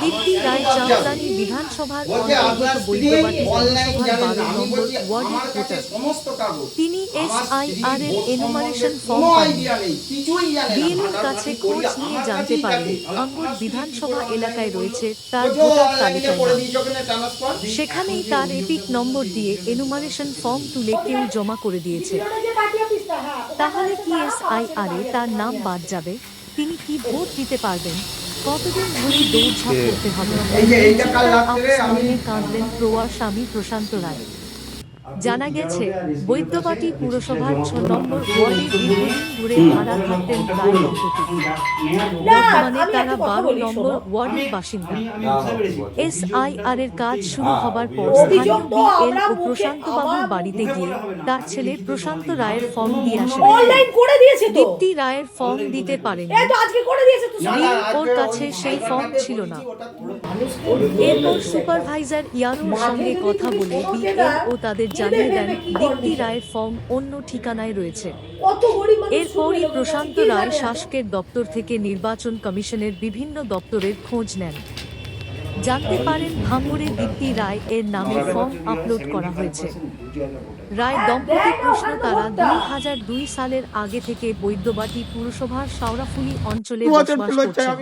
দীপ্তি রায় চাঁদরানী বিধানসভার অন্তর্গত বৈদ্যবাটী পৌরসভার বারো নম্বর ওয়ার্ডের ভোটার। তিনি SIR এর form কোনো পাননি। বিএলওর কাছে খোঁজ নিয়ে জানতে পারলেন আঙ্গুর বিধানসভা এলাকায় রয়েছে তার ভোটার transfer। সেখানেই তার এপিক নম্বর দিয়ে এনুমারেশন ফর্ম তুলে কেউ জমা করে দিয়েছে। তাহলে কি এসআইআর এ তার নাম বাদ যাবে? তিনি কি ভোট দিতে পারবেন? কতদিন ধরে দৌড়ঝাঁপ করতে হবে? এই যে এইটা কাল রাত্রে আমি- কাঁদলেন প্রয়ার স্বামী প্রশান্ত রায়। জানা গেছে বৈদ্যবাটী পুরসভার ছ নম্বর ওয়ার্ডে দীর্ঘদিন ধরে ভাড়া থাকতেন বর্তমানে তারা বারো নম্বর ওয়ার্ডের বাসিন্দা। এসআইআর এর কাজ শুরু হবার পর স্থানীয় বিএল ও প্রশান্ত বাবুর বাড়িতে গিয়ে তার ছেলে প্রশান্ত রায়ের ফর্ম দিয়ে আসেন। তো? দীপ্তি রায়ের ফর্ম দিতে পারেনি। ওর কাছে সেই ফর্ম ছিল না। এরপর সুপারভাইজার ইয়ারুর সঙ্গে কথা বলে বিএল ও তাদের জানিয়ে দেন দীপ্তি রায়ের ফর্ম অন্য ঠিকানায় রয়েছে। এরপরই প্রশান্ত রায় শাসকের দপ্তর থেকে নির্বাচন কমিশনের বিভিন্ন দপ্তরের খোঁজ নেন। জানতে পারেন ভাঙড়ে দীপ্তি রায় এর নামে ফর্ম আপলোড করা হয়েছে। রায় দম্পতি প্রশ্ন তারা দুই হাজার দুই সালের আগে থেকে বৈদ্যবাটী পুরসভার শাওরাফুলি অঞ্চলে বসবাস করছেন।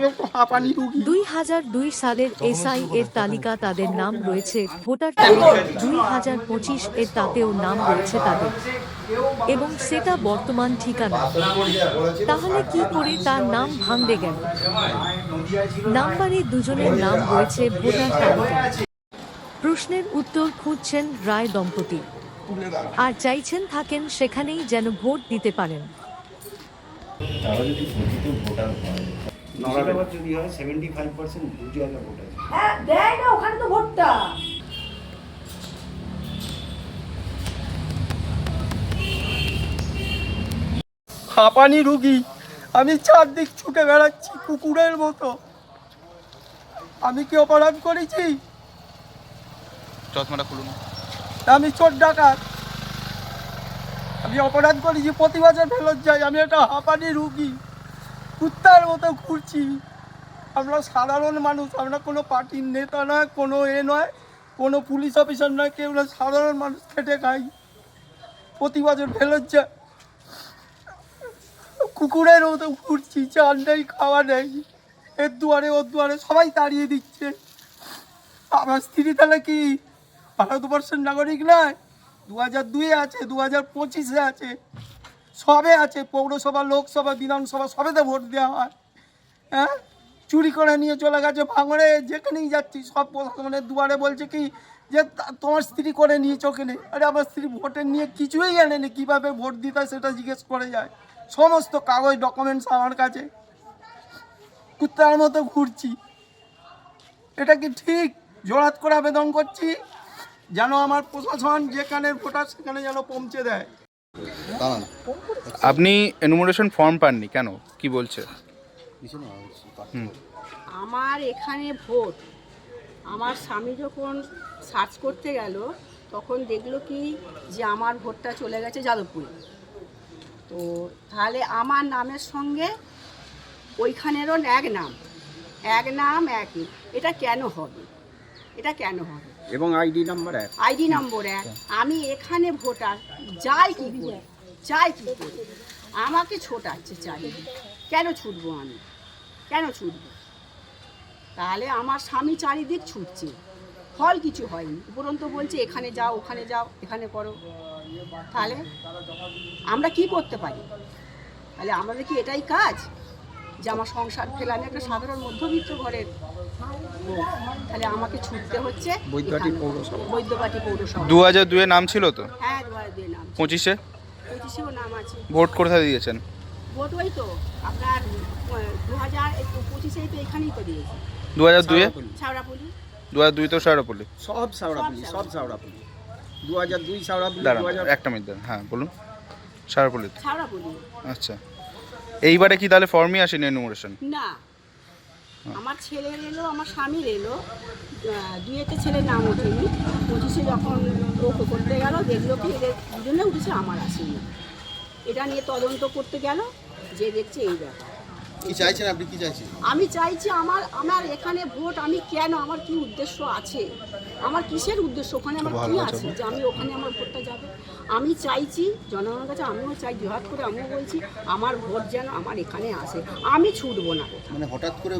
দুই হাজার দুই সালের এসআই এর তালিকা তাদের নাম রয়েছে। ভোটার তালিকা দুই হাজার পঁচিশ এর তাতেও নাম রয়েছে তাদের। এবং সেটা বর্তমান ঠিকানা। তাহলে কি করে তার নাম ভাঙবে গেল নাম্বারে দুজনের নাম রয়েছে ভোটার তালিকায় প্রশ্নের উত্তর খুঁজছেন রায় দম্পতি। আর চাইছেন থাকেন সেখানেই যেন ভোট দিতে পারেন। তারা যদি প্রকৃত ভোটার হয়। মুর্শিদাবাদ যদি হয় সেভেন্টি ফাইভ পার্সেন্ট দু জায়গা ভোট আছে। হ্যাঁ, দেয় না ওখানে তো ভোটটা। হাঁপানি রুগী আমি চারদিক ছুটে বেড়াচ্ছি কুকুরের মতো। আমি কি অপরাধ করেছি? চশমাটা খুলুন। আমি চোর ডাকাত। আমি অপরাধ করেছি প্রতি বছর ফেরত যাই, আমি একটা হাঁপানি রুগী। কুত্তার মতো ঘুরছি। আমরা সাধারণ মানুষ, আমরা কোনো পার্টির নেতা নয়, কোনো এ নয়, কোনো পুলিশ অফিসার নয়, কেউ না, সাধারণ মানুষ খেটে খাই। প্রতি বছর ফেরত যায় কুকুরের মতো ঘুরছি, চাল নেই, খাওয়া নেই। এর দুয়ারে, ওর দুয়ারে সবাই তাড়িয়ে দিচ্ছে। আমার স্ত্রী তাহলে কি ভারতবর্ষের নাগরিক নয় দু হাজার দুয়ে আছে দু হাজার পঁচিশে আছে। সবে আছে, পৌরসভা, লোকসভা, বিধানসভা, সবেতে ভোট দেওয়া হয়। হ্যাঁ? চুরি করে নিয়ে চলে গেছে ভাঙড়ে, যেখানেই যাচ্ছি, সব প্রশাসনের দুয়ারে বলছে কি, যে তোমার স্ত্রী করে নিয়েছ ওখানে আরে, আমার স্ত্রী ভোটের নিয়ে কিছুই জানেনি কীভাবে ভোট দিতে হয় সেটা জিজ্ঞেস করে যায়। সমস্ত কাগজ ডকুমেন্টস আমার কাছে। কুত্তার মতো ঘুরছি। এটা কি ঠিক? জোরাত করে আবেদন করছি? যেন আমার প্রশাসন যেখানে ভোটার সেখানে যেন পৌঁছে দেয়। আপনি এনুমারেশন ফর্ম পাননি কেন? কি বলছে? আমার এখানে ভোট। আমার স্বামী যখন সার্চ করতে গেল তখন দেখল কি যে আমার ভোটটা চলে গেছে যাদবপুরে। তো তাহলে আমার নামের সঙ্গে ওইখানেরও এক নাম। এক নাম একই। এটা কেন হবে? এটা কেন হবে? এবং আইডি নাম্বার এক। আইডি নম্বর এক। আমি এখানে ভোটার। যাই কি করে, যাই কি করে। আমাকে ছোটাচ্ছে চারিদিকে। কেন ছুটবো আমি? কেন ছুটবো? তাহলে আমার স্বামী চারিদিক ছুটছে। ফল কিছু হয়নি। উপরন্ত বলছে, এখানে যাও, ওখানে যাও, এখানে করো। তাহলে আমরা কি করতে পারি? তাহলে আমাদের কি এটাই কাজ? যে আমার সংসার ফেলানো একটা সাধারণ মধ্যবিত্ত ঘরের। তাহলে আমাকে ছুটতে হচ্ছে বৈদ্যবাটী। পৌরসভা। বৈদ্যবাটী পৌরসভা। দু হাজার দুয়ে নাম ছিল তো? হ্যাঁ দুবার দিয়ে নাম পঁচিশে? পঁচিশেও নাম আছে। ভোট কোথায় দিয়েছেন? ভোট ওই তো আপনার দু হাজার তো এখানেই তো দিয়েছি। দু হাজার দুয়ে দু হাজার দুই তো সারাপল্লি সব সাউরাপুলি সব সাউরাপুলি দু হাজার দুই দাঁড়ান একটা মিনিট দাঁড়ান হ্যাঁ বলুন। সারাপল্লিতে ছাড়া আচ্ছা। এইবারে কি তাহলে ফর্মই আসেনি এনুমারেশন না। আমার ছেলের এলো, আমার স্বামীর এলো। দুয়েতে ছেলের নাম ওঠেনি। পঁচিশে যখন লক্ষ্য করতে গেল, দেখল কি, এদের দুজনে উঠেছে, আমার আসেনি। এটা নিয়ে তদন্ত করতে গেল, যে দেখছে এই ব্যাপার। কি চাইছেন আপনি? কি চাইছেন? আমি চাইছি আমার আমার এখানে ভোট আমি কেন আমার কি উদ্দেশ্য আছে? আমার কিসের উদ্দেশ্য? ওখানে আমার কি আছে? যে আমি ওখানে আমার ভোটটা যাবে। আমি চাইছি জনগণের কাছে আমিও চাই জোহাত করে আমিও বলছি আমার ভোট যেন আমার এখানে আসে। আমি ছুটবো না। মানে হঠাৎ করে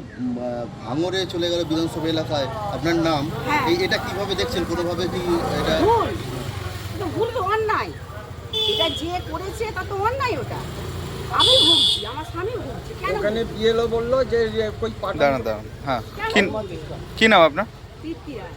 ভাঙরে চলে গেল বিধানসভা এলাকায়। আপনার নাম? হ্যাঁ। এটা কীভাবে দেখছেন? কোনোভাবে কি এটা ভুল। তো ভুল তো অন্যায়। এটা যে করেছে তা তো অন্যায় ওটা। আমি ভুগছি আমার স্বামী ভুগছে। কেন ওখানে বিএলও বলল যে কই পাঠান দাঁড়ান দাঁড়ান হ্যাঁ কি কি নাম আপনার? তৃপ্তি রায়।